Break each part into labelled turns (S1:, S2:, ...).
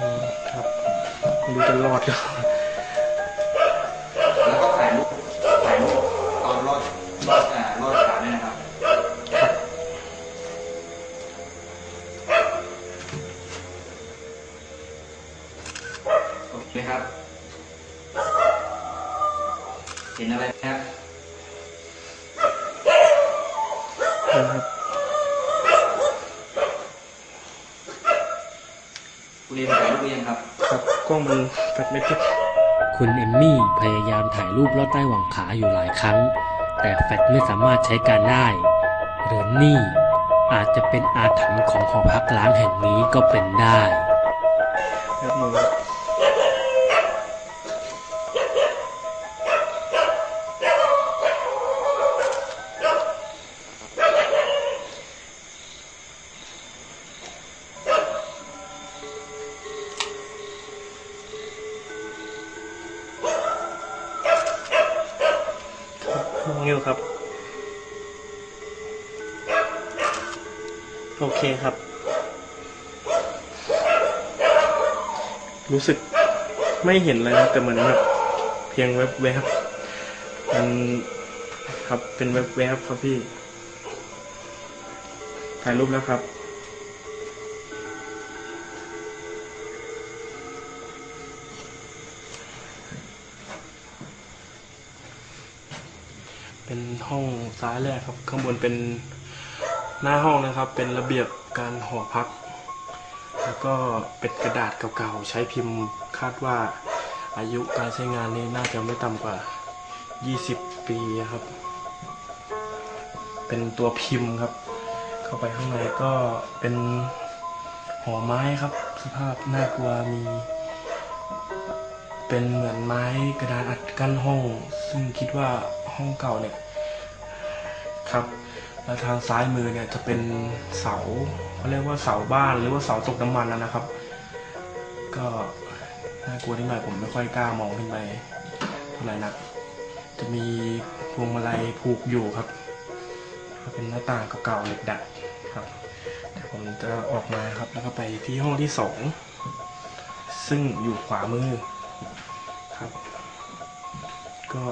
S1: อืมครับไม่รู้จะรอดหรือเปล่า
S2: แล้วก็ถ่ายรูปถ่ายรูปตอนรอดรอดอ่ารอดขาด้วยนะครับโอเคครับ เห็นอะไรไหมครับ
S1: นะครับ
S2: คุณ เรียนถ่ายรูปหรือยังครับ
S1: ครับกล้องมันแฟลชไม่ติด
S3: คุณเอมมี่พยายามถ่ายรูปลอดใต้หว่างขาอยู่หลายครั้ง แต่แฟลชไม่สามารถใช้การได้หรือนี่อาจจะเป็นอาถรรพ์ของหอพักล้างแห่งนี้ก็เป็นได้
S1: ครับมือ ครับน้องนิวครับ โอเคครับ รู้สึกไม่เห็นเลยนะแต่เหมือนแบบเพียงแวบแวบมันครับเป็นแวบแวบครับพี่ ถ่ายรูปแล้วครับ เป็นห้องซ้ายแรกครับ ข้างบนเป็นหน้าห้องนะครับ เป็นระเบียบการหอพัก แล้วก็เป็นกระดาษเก่าๆ ใช้พิมพ์คาดว่าอายุการใช้งานนี้น่าจะไม่ต่ำกว่า 20 ปีครับ เป็นตัวพิมพ์ครับ เข้าไปข้างในก็เป็นหอไม้ครับ สภาพน่ากลัวมีเป็นเหมือนไม้กระดานอัดกั้นห้อง ซึ่งคิดว่าห้องเก่าเนี่ย ครับ แล้วทางซ้ายมือเนี่ยจะเป็นเสาเขาเรียกว่าเสาบ้านหรือว่าเสาตกน้ำมันนะนะครับ ก็น่ากลัวที่หน่อยผมไม่ค่อยกล้ามองขึ้นไปเท่าไหร่นัก จะมีพวงมาลัยผูกอยู่ครับก็เป็นหน้าต่างเก่าๆเหล็กดัดครับแต่ผมจะออกมาครับ แล้วก็ไปที่ห้องที่สองซึ่งอยู่ขวามือครับ ก็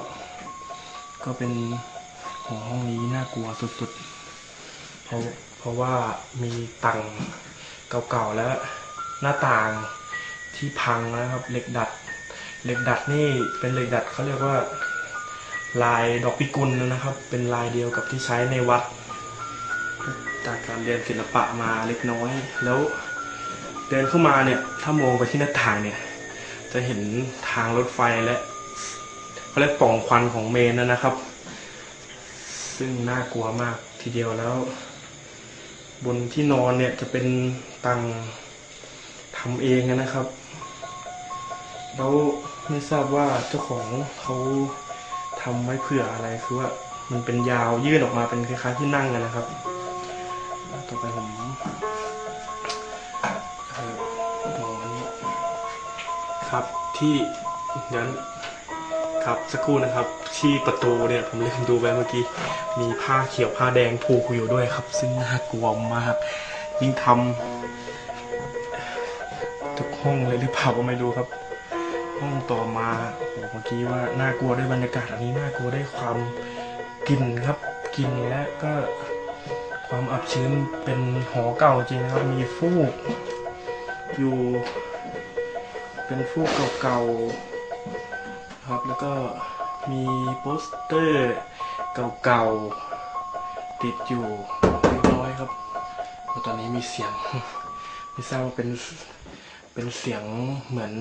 S1: ก็เป็น ของห้องนี้น่ากลัวสุดๆ เพราะเพราะว่ามีตังเก่าๆแล้วหน้าต่างที่พังนะครับเหล็กดัดเหล็กดัดนี่เป็นเหล็กดัดเขาเรียกว่า ลายดอกพิกุลนะครับ เป็นลายเดียวกับที่ใช้ในวัด จากการเรียนศิลปะมาเล็กน้อย แล้วเดินเข้ามาเนี่ยถ้ามองไปที่หน้าต่างเนี่ย จะเห็นทางรถไฟและเขาเรียกป่องควันของเมนนะครับ ซึ่งน่ากลัวมากทีเดียวแล้ว บนที่นอนเนี่ยจะเป็นตังทำเองนะครับแล้วไม่ทราบว่าเจ้าของเขาทำไว้เผื่ออะไรคือว่ามันเป็นยาวยื่นออกมาเป็นคล้ายๆที่นั่งกันนะครับ ต่อไปผมเออมองอันนี้ครับที่เดี๋ยว ครับสักครู่นะครับที่ประตูเนี่ยผมลืมดูไปเมื่อกี้ มีผ้าเขียวผ้าแดงผูกอยู่ด้วยครับ ซึ่งน่ากลัวมาก ยิ่งทำทุกห้องเลยหรือเปล่าก็ไม่รู้ครับ ห้องต่อมาโอ้เมื่อกี้ว่าน่ากลัวด้วยบรรยากาศอันนี้น่ากลัวด้วยความกลิ่นครับกลิ่นและก็ความอับชื้นเป็นหอเก่าจริงนะครับ มีฟูกอยู่ เป็นฟูกเก่าๆ ครับ แล้วก็มีโปสเตอร์เก่าๆ ติดอยู่เล็กน้อยครับแล้วตอนนี้มีเสียง ไม่ทราบว่าเป็น เป็นเสียงเหมือน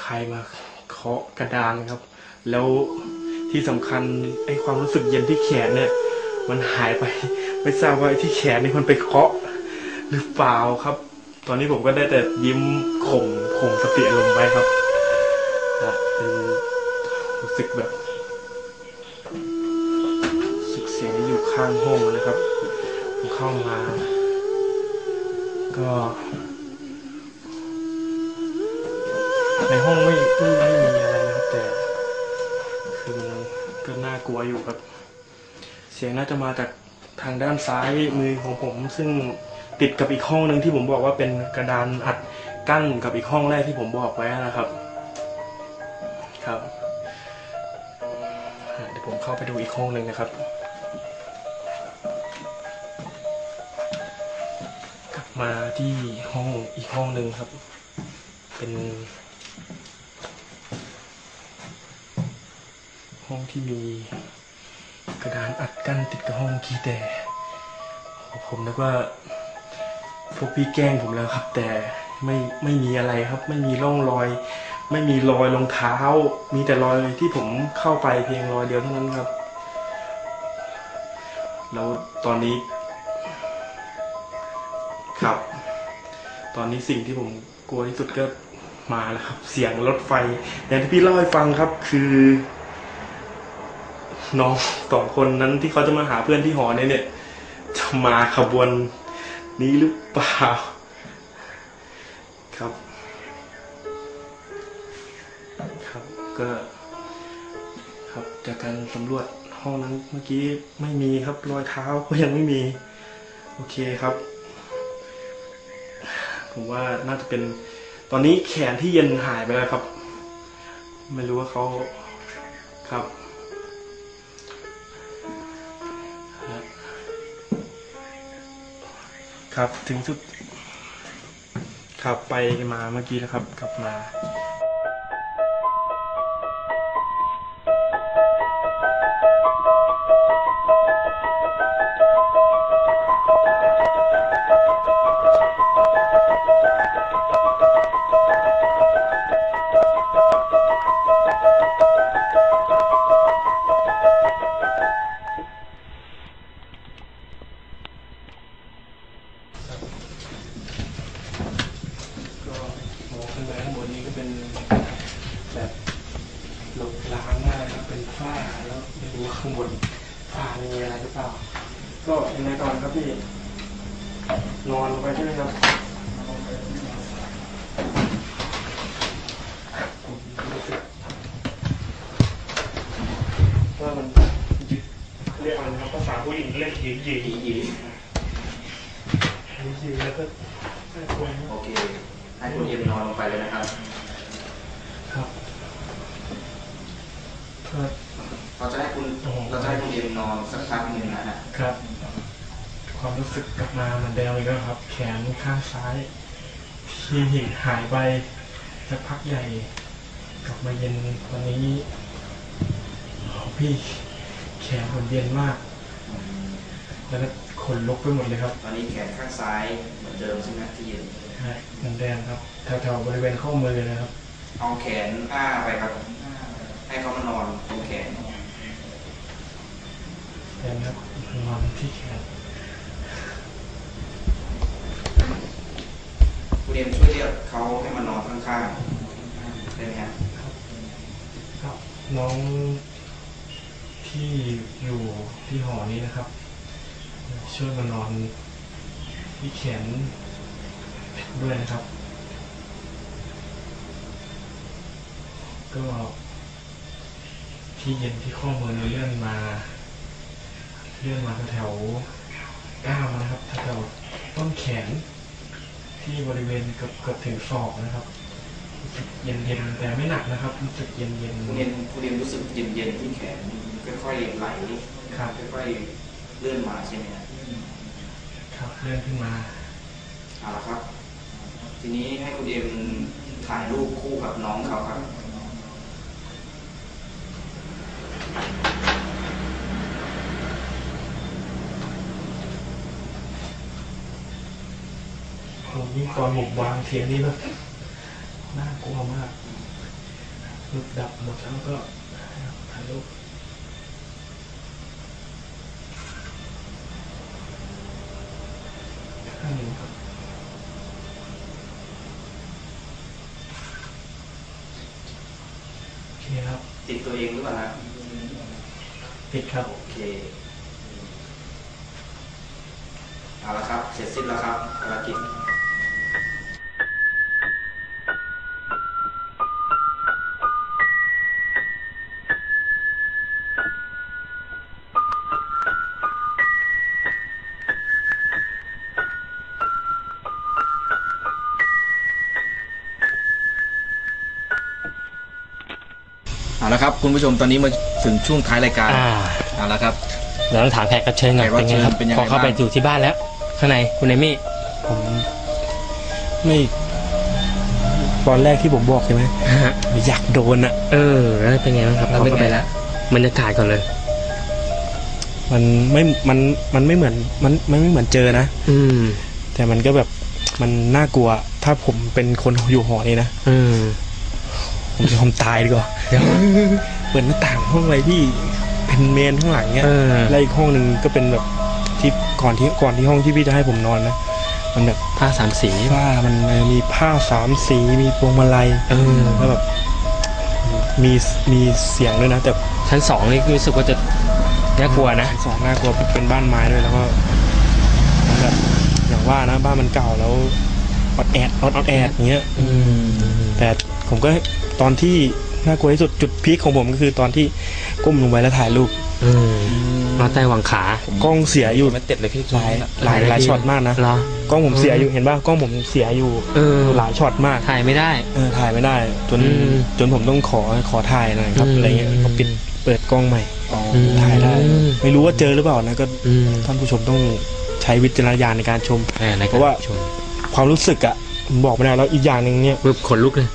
S1: ใครมาเคาะกระดานครับ แล้วที่สำคัญไอ้ความรู้สึกเย็นที่แขนเนี่ย มันหายไป ไม่ทราบว่าไอ้ที่แขนนี่มันไปเคาะหรือเปล่าครับ ตอนนี้ผมก็ได้แต่ยิ้มข่มข่มสติอารมณ์ไว้ครับ เป็นรู้สึกแบบรู้สึกเสียงอยู่ข้างห้องนะครับเข้ามา ก็ในห้องไม่ไม่ไม่มีอะไรนะครับแต่คือมันก็น่ากลัวอยู่ครับ เสียงน่าจะมาจากทางด้านซ้ายมือของผม ซึ่งติดกับอีกห้องหนึ่งที่ผมบอกว่าเป็นกระดานอัดกั้นกับอีกห้องแรกที่ผมบอกไว้นะครับ ครับเดี๋ยวผมเข้าไปดูอีกห้องหนึ่งนะครับ กลับมาที่ห้องอีกห้องหนึ่งครับ เป็น ห้องที่มีกระดานอัดกั้นติดกับห้องคีแต่ผมนึกว่าพวกพี่แกล้งผมแล้วครับ แต่ไม่ไม่มีอะไรครับ ไม่มีร่องรอย ไม่มีรอยรองเท้า มีแต่รอยที่ผมเข้าไปเพียงรอยเดียวเท่านั้นครับ แล้วตอนนี้ ครับ ตอนนี้สิ่งที่ผมกลัวที่สุดก็มาแล้วครับ เสียงรถไฟ อย่างที่พี่เล่าให้ฟังครับ คือน้องสองคนนั้นที่เขาจะมาหาเพื่อนที่หอเนี่ยเนี่ยจะมาขบวนนี้หรือเปล่า ครับ ก็ครับจากการสำรวจห้องนั้นเมื่อกี้ไม่มีครับรอยเท้าก็ยังไม่มี โอเคครับ ผมว่าน่าจะเป็นตอนนี้แขนที่เย็นหายไปแล้วครับ ไม่รู้ว่าเขาครับครับถึงจุดขับไปมาเมื่อกี้แล้วครับ กลับมา นอนลงไปใช่ไหมครับรู้สึกว่ามันยึดเรียกอะไรนะครับภาษาผู้หญิงเรียกหยีหยี
S2: อีอี
S1: หยีแล้วก็น่ากลัวนะ
S2: โอเคให้คุณเอ็มนอนลงไปเลยนะครับ
S1: ครับก็
S2: เราจะให้คุณเราจะให้คุณเอ็มนอนสักพักหนึ่งนะฮะ
S1: ครับ ความรู้สึกกลับมาเหมือนเดิมอีกแล้วครับ แขนข้างซ้ายที่หายไปสักพักใหญ่ กลับมาเย็นวันนี้โอ้พี่แขนผมเย็นมาก แล้วก็ขนลุกไปหมดเลยครับ
S2: ตอนนี้แขนข้างซ้ายเหมือนเดิมใช่ไหมที่เย็น
S1: ใช่เหมือนเดิมครับแถวๆบริเวณข้อมือเลยนะครับ
S2: เอาแขนอ้าไปครับ ให้เขามานอนตรงแขน
S1: เดินครับนอนที่แขน
S2: คุณ เอ็มช่วยเรียกเขาให้มานอนข้างๆได้ไหมฮะ
S1: ครับน้องที่อยู่ที่หอนี้นะครับ ช่วยมานอนที่แขนด้วยนะครับ ก็ที่เย็นที่ข้อมือเลื่อนมาเลื่อนมาแถวก้ามนะครับแถวต้นแขน ที่บริเวณเกือบเกือบถึงศอกนะครับรู้สึกเย็นๆแต่ไม่หนักนะครับรู้สึกเย็น
S2: คุณเอ็มคุณเอ็มรู้สึกเย็นๆที่แขนค่อยๆไหล
S1: ๆครับ
S2: ค่อยๆเลื่อนมาใช่ไหมฮะ
S1: ครับเลื่อนขึ้นมา
S2: เอาละครับ ทีนี้ให้คุณเอ็มถ่ายรูปคู่กับน้องเขาครับ
S1: ผม ยิ่งตอนผมวางเทียนนี่แบบน่ากลัวมากรูปดับหมดแล้วก็ถ่ายรูปข้างหนึ่งครับโอเคครับ
S2: ติดตัวเองหรือเปล่าฮะ
S1: ติดครับ
S2: โอเคเอาละครับ เสร็จสิ้นแล้วครับภารกิจ ละครับคุณผู้ชมตอนนี้มาถึงช่วงท้ายรายการ
S3: อ่า
S2: เอาละครับ
S3: เดี๋ยวต้องถามแขกรับเชิญก่อน
S2: แขกรับ
S3: เป็นไง
S2: เชิญ
S3: ครับ
S2: เป็นยังไง
S3: พอเข้าไป
S2: บ้าง
S3: อยู่ที่บ้านแล้ว ข้างในคุณเอมี่
S1: ผมไม่ตอนแรกที่ผมบอกใช่ไหมอยากโดนอะ
S3: เออแล้วเป็นไงบ้างครับ
S2: เรา
S3: พอ
S2: เป็น
S3: เข้า
S2: ไง
S3: ไป
S2: ละ
S3: บรรยากาศก่อนเลย
S1: มันไม่มันมันไม่เหมือนมันมันไม่เหมือนเจอนะ
S3: อืม
S1: แต่มันก็แบบมันน่ากลัว ถ้าผมเป็นคนอยู่หอนี้นะ
S3: อืม
S1: ผมจะยอมตายดีกว่า
S3: เดี๋ยว
S1: เปิดหน้าต่างห้องอะไรพี่เป็นเมนข้างหลังเนี้ย
S3: เออ
S1: แล้วอีกห้องหนึ่งก็เป็นแบบที่ก่อนที่ก่อนที่ห้องที่พี่จะให้ผมนอนนะมันแบบ
S3: ผ้าสามสี
S1: ผ้ามันเออมีผ้าสามสีมีพวงมาลัย
S3: เออ
S1: แล้วแบบมีมีเสียงด้วยนะแต่
S3: ชั้นสองนี่รู้สึกว่าจะน่ากลัวนะ
S1: สองน่ากลัวเป็นบ้านไม้ด้วยแล้วก็มันแบบอย่างว่านะบ้านมันเก่าแล้วออดแอดออดออดแอดอย่างเงี้ย
S3: อืม
S1: แต่ผมก็ตอนที่ น่ากลัวที่สุดจุดพีคของผมก็คือตอนที่ก้มลงไปแล้วถ่ายรูป
S3: อืมมาใต้หวังขาก
S1: ล้องเสียอยู่
S2: มันเต็ดเลยพี่
S1: หลายหลายหลายช็อตมากนะ
S3: เหรอ
S1: กล้องผมเสียอยู่เห็นป่ะกล้องผมเสียอยู่
S3: เออ
S1: หลายช็อตมาก
S3: ถ่ายไม่ได้
S1: เออถ่ายไม่ได้ จน
S3: อืม
S1: จนผมต้องขอขอถ่ายหน่อยครับ
S3: อืม
S1: อะไรเงี้ยก็ปิดเปิดกล้องใหม่
S2: อ๋อ
S3: ม
S1: ถ่ายได้
S3: อืม
S1: ไม่รู้ว่าเจอหรือเปล่านะก็
S3: อืม
S1: ท่านผู้ชมต้องใช้วิจารณญาณในการชม
S3: อ่ในก
S1: เพราะว่า
S3: ชม
S1: ความรู้สึกอะผมบอกไม่ได้แล้วอีกอย่างหนึ่งเนี่ย
S3: ปึ๊บขนลุกเลย